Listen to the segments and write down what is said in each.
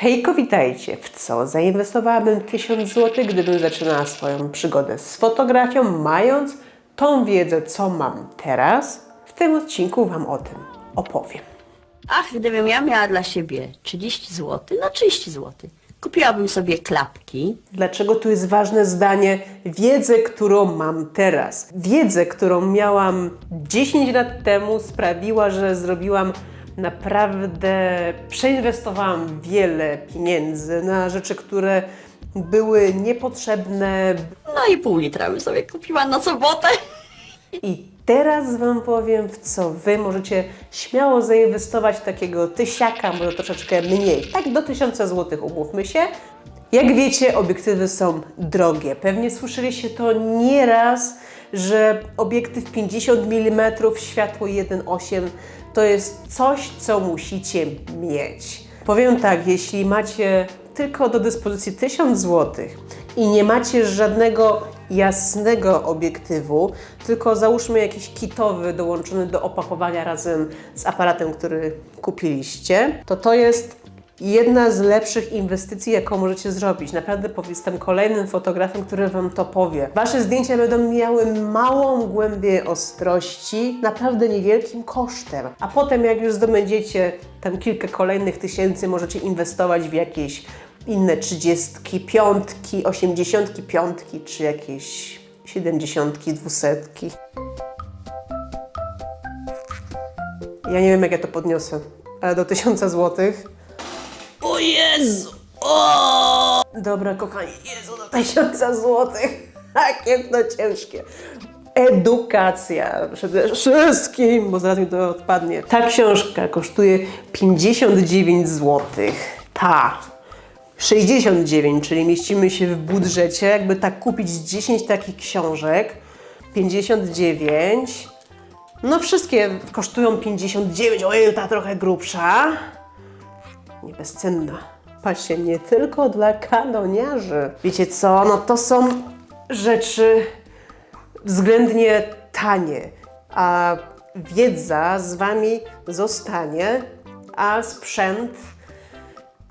Hejko, witajcie. W co zainwestowałabym 1000 zł, gdybym zaczynała swoją przygodę z fotografią, mając tą wiedzę, co mam teraz? W tym odcinku Wam o tym opowiem. Ach, gdybym ja miała dla siebie 30 zł, no 30 zł. Kupiłabym sobie klapki. Dlaczego tu jest ważne zdanie? Wiedzę, którą mam teraz. Wiedzę, którą miałam 10 lat temu, sprawiła, że zrobiłam naprawdę, przeinwestowałam wiele pieniędzy na rzeczy, które były niepotrzebne. No i pół litra bym sobie kupiła na sobotę. I teraz Wam powiem, w co Wy możecie śmiało zainwestować takiego tysiaka, może troszeczkę mniej. Tak do 1000 zł umówmy się. Jak wiecie, obiektywy są drogie. Pewnie słyszeliście to nieraz, że obiektyw 50 mm, światło 1.8 to jest coś, co musicie mieć. Powiem tak, jeśli macie tylko do dyspozycji 1000 zł i nie macie żadnego jasnego obiektywu, tylko załóżmy jakiś kitowy dołączony do opakowania razem z aparatem, który kupiliście, to to jest jedna z lepszych inwestycji, jaką możecie zrobić. Naprawdę jestem kolejnym fotografem, który Wam to powie. Wasze zdjęcia będą miały małą głębię ostrości, naprawdę niewielkim kosztem. A potem, jak już zdobędziecie tam kilka kolejnych tysięcy, możecie inwestować w jakieś inne trzydziestki, piątki, osiemdziesiątki, piątki, czy jakieś siedemdziesiątki, dwusetki. Ja nie wiem, jak ja to podniosę, ale do tysiąca złotych. Jezu! O! Dobra, kochani, Jezu, do tysiąca złotych. Jakie to ciężkie. Edukacja przede wszystkim, bo zaraz mi to odpadnie. Ta książka kosztuje 59 zł. Ta 69, czyli mieścimy się w budżecie. Jakby tak kupić 10 takich książek, 59. No wszystkie kosztują 59. Ojej, ta trochę grubsza nie Patrzcie, nie tylko dla kanoniarzy. Wiecie co? No to są rzeczy względnie tanie, a wiedza z wami zostanie, a sprzęt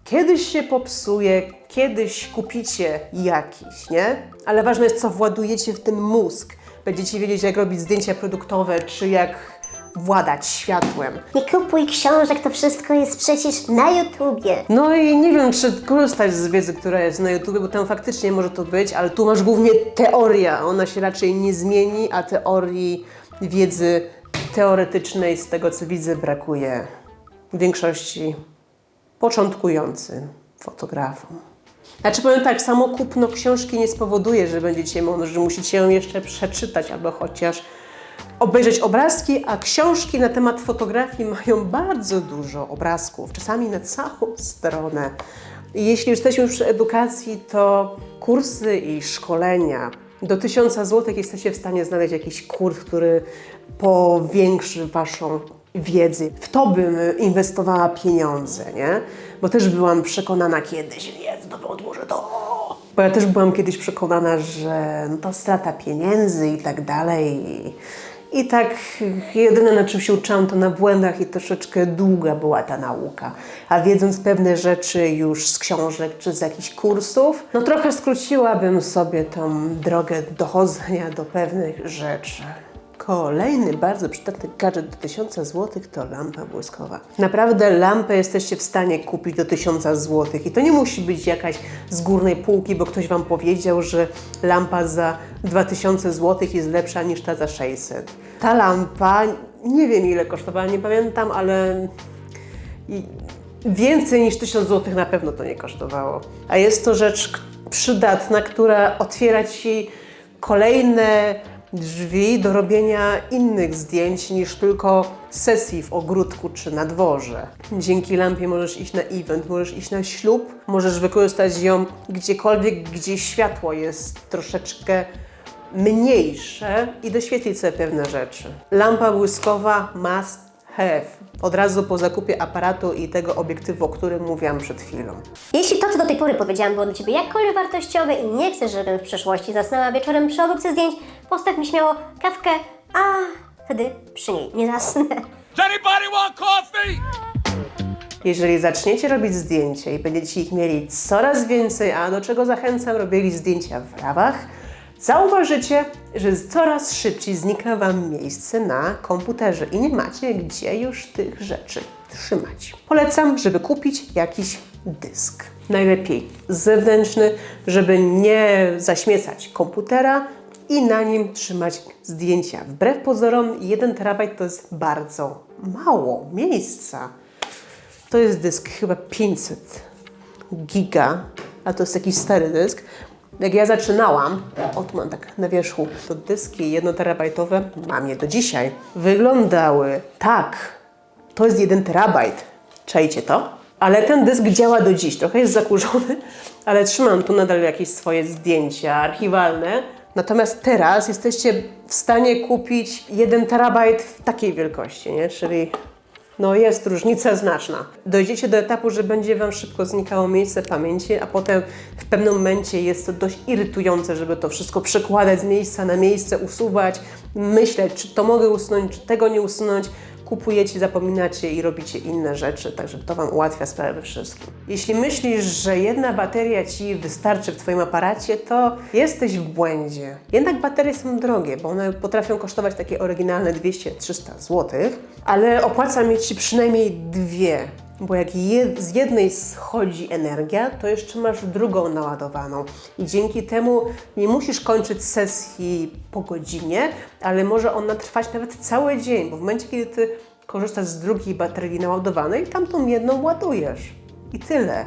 kiedyś się popsuje, kiedyś kupicie jakiś, nie? Ale ważne jest, co władujecie w ten mózg. Będziecie wiedzieć, jak robić zdjęcia produktowe, czy jak władać światłem. Nie kupuj książek, to wszystko jest przecież na YouTubie. No i nie wiem, czy korzystać z wiedzy, która jest na YouTube, bo tam faktycznie może to być, ale tu masz głównie teoria. Ona się raczej nie zmieni, a teorii wiedzy teoretycznej, z tego co widzę, brakuje większości początkującym fotografom. Znaczy powiem tak, samo kupno książki nie spowoduje, że będziecie że musicie ją jeszcze przeczytać albo chociaż obejrzeć obrazki, a książki na temat fotografii mają bardzo dużo obrazków, czasami na całą stronę. Jeśli jesteśmy już przy edukacji, to kursy i szkolenia. Do 1000 zł jesteście w stanie znaleźć jakiś kurs, który powiększy Waszą wiedzy. W to bym inwestowała pieniądze, nie? Bo też byłam przekonana kiedyś, jest, to odłożę to. Bo ja też byłam kiedyś przekonana, że no to strata pieniędzy i tak dalej. I, tak jedyne na czym się uczyłam to na błędach i troszeczkę długa była ta nauka. A wiedząc pewne rzeczy już z książek czy z jakichś kursów, no trochę skróciłabym sobie tą drogę dochodzenia do pewnych rzeczy. Kolejny bardzo przydatny gadżet do 1000 zł to lampa błyskowa. Naprawdę lampę jesteście w stanie kupić do 1000 zł i to nie musi być jakaś z górnej półki, bo ktoś Wam powiedział, że lampa za 2000 zł jest lepsza niż ta za 600. Ta lampa, nie wiem ile kosztowała, nie pamiętam, ale więcej niż 1000 zł na pewno to nie kosztowało. A jest to rzecz przydatna, która otwiera Ci kolejne drzwi do robienia innych zdjęć niż tylko sesji w ogródku czy na dworze. Dzięki lampie możesz iść na event, możesz iść na ślub, możesz wykorzystać ją gdziekolwiek, gdzie światło jest troszeczkę mniejsze i doświetlić sobie pewne rzeczy. Lampa błyskowa must have. Od razu po zakupie aparatu i tego obiektywu, o którym mówiłam przed chwilą. Jeśli to, co do tej pory powiedziałam, było dla Ciebie jakkolwiek wartościowe i nie chcesz, żebym w przyszłości zasnęła wieczorem przy obróbce zdjęć, postaw mi śmiało kawkę, a wtedy przy niej nie zasnę. Anybody want coffee? Jeżeli zaczniecie robić zdjęcia i będziecie ich mieli coraz więcej, a do czego zachęcam, robili zdjęcia w rawach, zauważycie, że coraz szybciej znika Wam miejsce na komputerze i nie macie gdzie już tych rzeczy trzymać. Polecam, żeby kupić jakiś dysk. Najlepiej zewnętrzny, żeby nie zaśmiecać komputera i na nim trzymać zdjęcia. Wbrew pozorom 1 terabajt to jest bardzo mało miejsca. To jest dysk chyba 500 giga, a to jest jakiś stary dysk. Jak ja zaczynałam, o tu mam tak na wierzchu, to dyski jednoterabajtowe, mam je do dzisiaj, wyglądały tak. To jest 1 terabajt. Czajcie to? Ale ten dysk działa do dziś. Trochę jest zakurzony, ale trzymam tu nadal jakieś swoje zdjęcia archiwalne. Natomiast teraz jesteście w stanie kupić 1 terabajt w takiej wielkości, nie? Czyli no jest różnica znaczna. Dojdziecie do etapu, że będzie Wam szybko znikało miejsce pamięci, a potem w pewnym momencie jest to dość irytujące, żeby to wszystko przekładać z miejsca na miejsce, usuwać, myśleć, czy to mogę usunąć, czy tego nie usunąć. Kupujecie, zapominacie i robicie inne rzeczy, także to Wam ułatwia sprawę we wszystkim. Jeśli myślisz, że jedna bateria Ci wystarczy w Twoim aparacie, to jesteś w błędzie. Jednak baterie są drogie, bo one potrafią kosztować takie oryginalne 200-300 zł, ale opłaca mieć przynajmniej dwie. Bo jak z jednej schodzi energia, to jeszcze masz drugą naładowaną. I dzięki temu nie musisz kończyć sesji po godzinie, ale może ona trwać nawet cały dzień, bo w momencie, kiedy ty korzystasz z drugiej baterii naładowanej, tamtą jedną ładujesz. I tyle.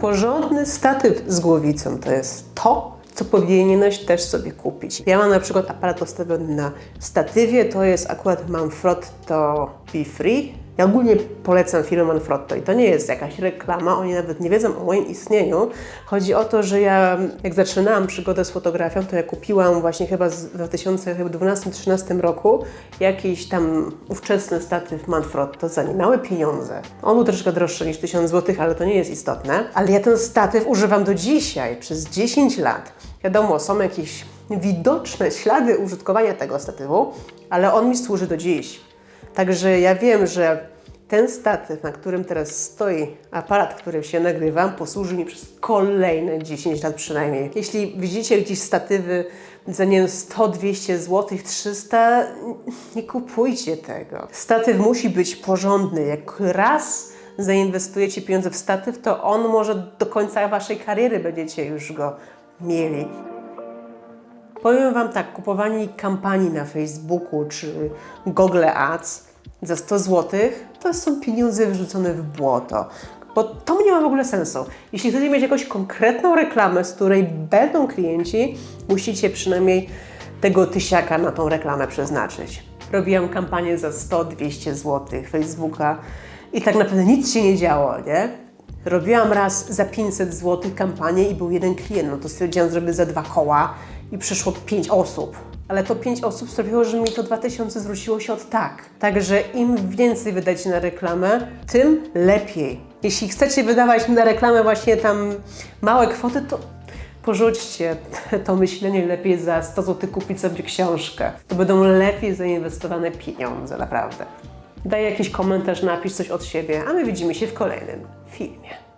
Porządny statyw z głowicą to jest to, co powinieneś też sobie kupić. Ja mam na przykład aparat postawiony na statywie, to jest akurat Manfrotto Be Free. Ja ogólnie polecam firmę Manfrotto i to nie jest jakaś reklama, oni nawet nie wiedzą o moim istnieniu. Chodzi o to, że ja jak zaczynałam przygodę z fotografią, to ja kupiłam właśnie chyba w 2012-2013 roku jakiś tam ówczesny statyw Manfrotto za niemałe pieniądze. On był troszkę droższy niż 1000 zł, ale to nie jest istotne. Ale ja ten statyw używam do dzisiaj, przez 10 lat. Wiadomo, są jakieś widoczne ślady użytkowania tego statywu, ale on mi służy do dziś. Także ja wiem, że ten statyw, na którym teraz stoi aparat, którym się nagrywam, posłuży mi przez kolejne 10 lat przynajmniej. Jeśli widzicie gdzieś statywy za nie wiem, 100, 200 zł, 300, nie kupujcie tego. Statyw musi być porządny. Jak raz zainwestujecie pieniądze w statyw, to on może do końca waszej kariery będziecie już go mieli. Powiem Wam tak, kupowanie kampanii na Facebooku czy Google Ads za 100 zł to są pieniądze wyrzucone w błoto. Bo to nie ma w ogóle sensu. Jeśli chcecie mieć jakąś konkretną reklamę, z której będą klienci, musicie przynajmniej tego tysiaka na tą reklamę przeznaczyć. Robiłam kampanię za 100-200 zł Facebooka i tak naprawdę nic się nie działo, nie? Robiłam raz za 500 zł kampanię i był jeden klient, no to stwierdziłam, żeby za dwa koła i przyszło 5 osób. Ale to 5 osób sprawiło, że mi to 2000 zwróciło się od tak. Także im więcej wydacie na reklamę, tym lepiej. Jeśli chcecie wydawać na reklamę właśnie tam małe kwoty, to porzućcie to myślenie lepiej za 100 zł kupić sobie książkę. To będą lepiej zainwestowane pieniądze, naprawdę. Daj jakiś komentarz, napisz coś od siebie, a my widzimy się w kolejnym filmie.